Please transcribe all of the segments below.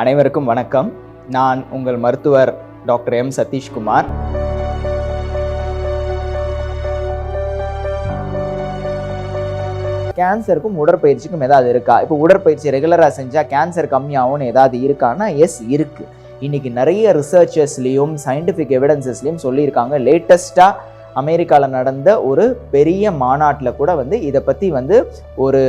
அனைவருக்கும் வணக்கம். நான் உங்கள் மருத்துவர் டாக்டர் எம். சதீஷ்குமார். கேன்சருக்கும் உடற்பயிற்சிக்கும் ஏதாவது இருக்கா? இப்போ உடற்பயிற்சி ரெகுலராக செஞ்சால் கேன்சர் கம்மியாகும்னு ஏதாவது இருக்கான்னா எஸ் இருக்கு. இன்னைக்கு நிறைய ரிசர்ச்சர்ஸ்லேயும் சயின்டிஃபிக் எவிடன்சஸ்லேயும் சொல்லியிருக்காங்க. லேட்டஸ்ட்டாக அமெரிக்காவில் நடந்த ஒரு பெரிய மாநாட்டில் கூட வந்து இதை பற்றி வந்து ஒரு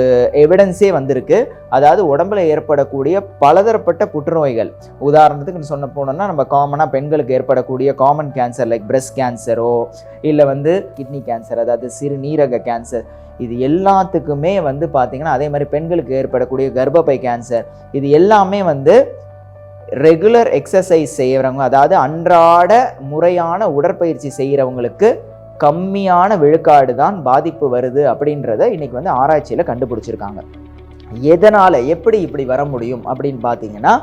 எவிடன்ஸே வந்திருக்கு. அதாவது உடம்புல ஏற்படக்கூடிய பலதரப்பட்ட புற்றுநோய்கள். உதாரணத்துக்கு சொன்ன போனோம்னா நம்ம காமனாக பெண்களுக்கு ஏற்படக்கூடிய காமன் கேன்சர் லைக் பிரஸ்ட் கேன்சரோ இல்லை வந்து கிட்னி கேன்சர் அதாவது சிறுநீரக கேன்சர் இது எல்லாத்துக்குமே வந்து பார்த்திங்கன்னா அதே மாதிரி பெண்களுக்கு ஏற்படக்கூடிய கர்ப்பப்பை கேன்சர் இது எல்லாமே வந்து ரெகுலர் எக்ஸசைஸ் செய்கிறவங்க அதாவது அன்றாட முறையான உடற்பயிற்சி செய்கிறவங்களுக்கு கம்மியான விழுக்காடு தான் பாதிப்பு வருது அப்படின்றத இன்னைக்கு வந்து ஆராய்ச்சியில் கண்டுபிடிச்சிருக்காங்க. எதனால் எப்படி இப்படி வர முடியும் அப்படின்னு பார்த்தீங்கன்னா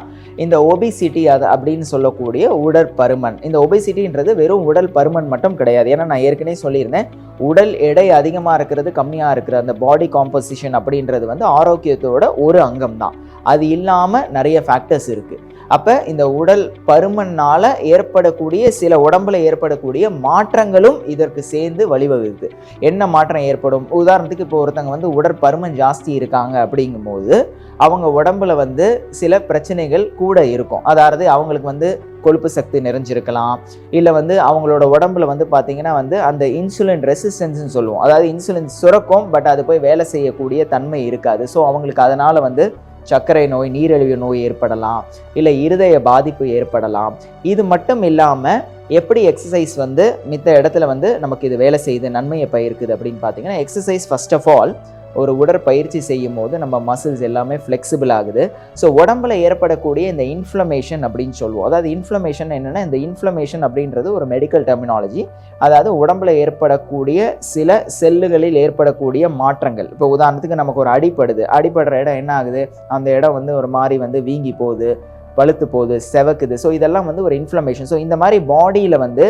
இந்த ஒபிசிட்டி அது அப்படின்னு சொல்லக்கூடிய உடற்பருமன் இந்த ஒபிசிட்டின்றது வெறும் உடல் பருமன் மட்டும் கிடையாது. ஏன்னா நான் ஏற்கனவே சொல்லியிருந்தேன் உடல் எடை அதிகமாக இருக்கிறது கம்மியாக இருக்கிற அந்த பாடி காம்போசிஷன் அப்படின்றது வந்து ஆரோக்கியத்தோட ஒரு அங்கம் தான் அது இல்லாமல் நிறைய ஃபேக்டர்ஸ் இருக்குது அப்போ இந்த உடல் பருமனால் ஏற்படக்கூடிய சில உடம்புல ஏற்படக்கூடிய மாற்றங்களும் இதற்கு சேர்ந்து வழிவகுக்குது என்ன மாற்றம் ஏற்படும்? உதாரணத்துக்கு இப்போ ஒருத்தங்க வந்து உடற்பருமன் ஜாஸ்தி இருக்காங்க அப்படிங்கும்போது அவங்க உடம்புல வந்து சில பிரச்சனைகள் கூட இருக்கும். அதாவது அவங்களுக்கு வந்து கொழுப்பு சக்தி நிறைஞ்சிருக்கலாம். இல்லை வந்து அவங்களோட உடம்புல வந்து பார்த்தீங்கன்னா வந்து அந்த இன்சுலின் ரெசிஸ்டன்ஸ்னு சொல்லுவோம். அதாவது இன்சுலின் சுரக்கும் பட் அது போய் வேலை செய்யக்கூடிய தன்மை இருக்காது. ஸோ அவங்களுக்கு அதனால் வந்து சர்க்கரை நோய் நீரிழிவு நோய் ஏற்படலாம் இல்லை இருதய பாதிப்பு ஏற்படலாம். இது மட்டும் இல்லாமல் எப்படி எக்ஸசைஸ் வந்து மித்த இடத்துல வந்து நமக்கு இது வேலை செய்யுது நன்மையை பயிருக்குது அப்படின்னு பார்த்தீங்கன்னா எக்ஸசைஸ் ஃபர்ஸ்ட் ஆஃப் ஆல் ஒரு உடற்பயிற்சி செய்யும் போது நம்ம மசில்ஸ் எல்லாமே ஃப்ளெக்சிபிள் ஆகுது. ஸோ உடம்புல ஏற்படக்கூடிய இந்த இன்ஃப்ளமேஷன் அப்படின்னு சொல்லுவோம். அதாவது இன்ஃப்ளமேஷன் என்னென்னா இந்த இன்ஃப்ளமேஷன் அப்படின்றது ஒரு மெடிக்கல் டெர்மினாலஜி அதாவது உடம்புல ஏற்படக்கூடிய சில செல்லுகளில் ஏற்படக்கூடிய மாற்றங்கள். இப்போ உதாரணத்துக்கு நமக்கு ஒரு அடிப்படுது அடிப்படுற இடம் என்ன ஆகுது? அந்த இடம் வந்து ஒரு மாதிரி வந்து வீங்கி போகுது பழுத்து போகுது செவக்குது. ஸோ இதெல்லாம் வந்து ஒரு இன்ஃப்ளமேஷன் ஸோ இந்த மாதிரி பாடியில் வந்து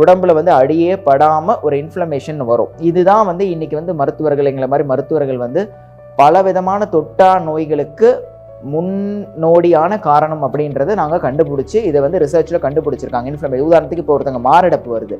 உடம்புல வந்து அடியே படாமல் ஒரு இன்ஃப்ளமேஷன் வரும். இதுதான் வந்து இன்னைக்கு வந்து மருத்துவர்கள் எங்களை மாதிரி மருத்துவர்கள் வந்து பல விதமான தொட்டா நோய்களுக்கு முன்னோடியான காரணம் அப்படின்றத நாங்கள் கண்டுபிடிச்சி இதை வந்து ரிசர்ச்சில் கண்டுபிடிச்சிருக்காங்க. இன்ஃப்ளமே உதாரணத்துக்கு இப்போ ஒருத்தங்க மாரடைப்பு வருது.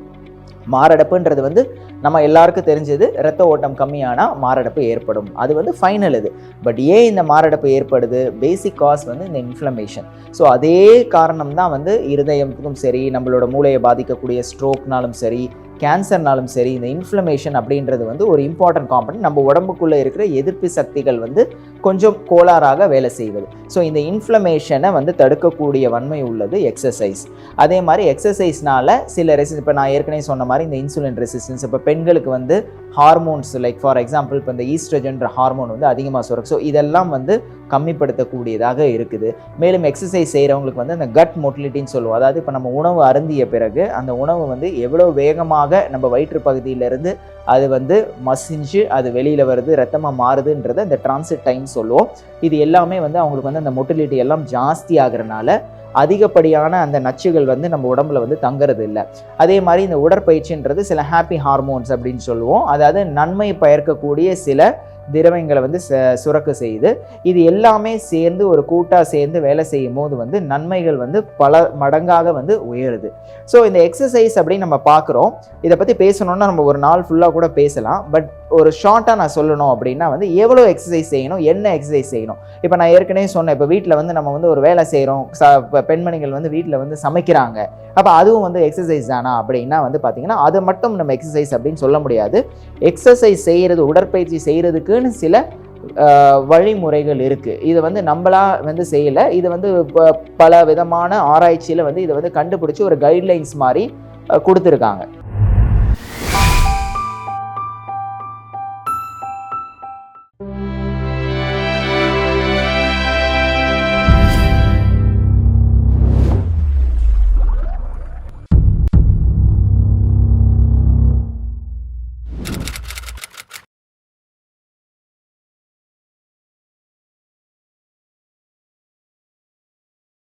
மாரடைப்புன்றது வந்து நம்ம எல்லாருக்கும் தெரிஞ்சது. ரத்த ஓட்டம் கம்மியானால் மாரடைப்பு ஏற்படும். அது வந்து ஃபைனல் இது. பட் ஏன் இந்த மாரடைப்பு ஏற்படுது? பேசிக் காஸ் வந்து இந்த இன்ஃப்ளமேஷன் ஸோ அதே காரணம் தான் வந்து இருதயத்துக்கும் சரி நம்மளோட மூளையை பாதிக்கக்கூடிய ஸ்ட்ரோக்னாலும் சரி கேன்சர்னாலும் சரி இந்த இன்ஃப்ளமேஷன் அப்படின்றது வந்து ஒரு இம்பார்ட்டன்ட் காம்பனன்ட் நம்ம உடம்புக்குள்ளே இருக்கிற எதிர்ப்பு சக்திகள் வந்து கொஞ்சம் கோளாறாக வேலை செய்வது. ஸோ இந்த இன்ஃப்ளமேஷனை வந்து தடுக்கக்கூடிய வன்மை உள்ளது எக்ஸசைஸ் அதே மாதிரி எக்ஸசைஸ்னால சில ரெசி இப்போ நான் ஏற்கனவே சொன்ன மாதிரி இந்த இன்சுலின் ரெசிஸ்டன்ஸ் இப்போ பெண்களுக்கு வந்து ஹார்மோன்ஸ் லைக் ஃபார் எக்ஸாம்பிள் இப்போ இந்த ஈஸ்ட்ரஜன்ற ஹார்மோன் வந்து அதிகமாக சுரக்கும். ஸோ இதெல்லாம் வந்து கம்மிப்படுத்தக்கூடியதாக இருக்குது. மேலும் எக்ஸசைஸ் செய்கிறவங்களுக்கு வந்து அந்த கட் மொட்டிலிட்டின்னு சொல்லுவோம். அதாவது இப்போ நம்ம உணவு அருந்திய பிறகு அந்த உணவு வந்து எவ்வளோ வேகமாக நம்ம வயிற்று பகுதியிலேருந்து அது வந்து மசிஞ்சு அது வெளியில் வருது ரத்தமாக மாறுதுன்றதை அந்த டிரான்சிட் டைம் சொல்லுவோம். இது எல்லாமே வந்து அவங்களுக்கு வந்து அந்த மொட்டிலிட்டி எல்லாம் ஜாஸ்தி ஆகிறனால அதிகப்படியான அந்த நச்சுகள் வந்து நம்ம உடம்புல வந்து தங்குறது இல்லை. அதே மாதிரி இந்த உடற்பயிற்சின்றது சில ஹாப்பி ஹார்மோன்ஸ் அப்படின்னு சொல்லுவோம். அதாவது நன்மை பயர்க்கக்கூடிய சில திரவங்களை வந்து சுரக்க செய்யுது. இது எல்லாமே சேர்ந்து ஒரு கூட்டாக சேர்ந்து வேலை செய்யும் போது வந்து நன்மைகள் வந்து பல மடங்காக வந்து உயருது. ஸோ இந்த எக்ஸசைஸ் அப்படின்னு நம்ம பார்க்குறோம். இதை பற்றி பேசணுன்னா நம்ம ஒரு நாள் ஃபுல்லாக கூட பேசலாம். பட் ஒரு ஷார்ட்டாக நான் சொல்லணும் அப்படின்னா வந்து எவ்வளோ எக்ஸசைஸ் செய்யணும் என்ன எக்ஸசைஸ் செய்யணும்? இப்போ நான் ஏற்கனவே சொன்னேன் இப்போ வீட்டில் வந்து நம்ம வந்து ஒரு வேலை செய்கிறோம் ச இப்போ பெண்மணிகள் வந்து வீட்டில் வந்து சமைக்கிறாங்க. அப்போ அதுவும் வந்து எக்ஸசைஸ் தானா அப்படின்னா வந்து பார்த்திங்கன்னா அது மட்டும் நம்ம எக்ஸசைஸ் அப்படின்னு சொல்ல முடியாது. எக்ஸசைஸ் செய்கிறது உடற்பயிற்சி செய்கிறதுக்குன்னு சில வழிமுறைகள் இருக்குது இது வந்து நம்மளா வந்து செய்யலை. இது வந்து பல விதமான ஆராய்ச்சியில் வந்து இதை வந்து கண்டுபிடிச்சி ஒரு கைட்லைன்ஸ் மாதிரி கொடுத்துருக்காங்க.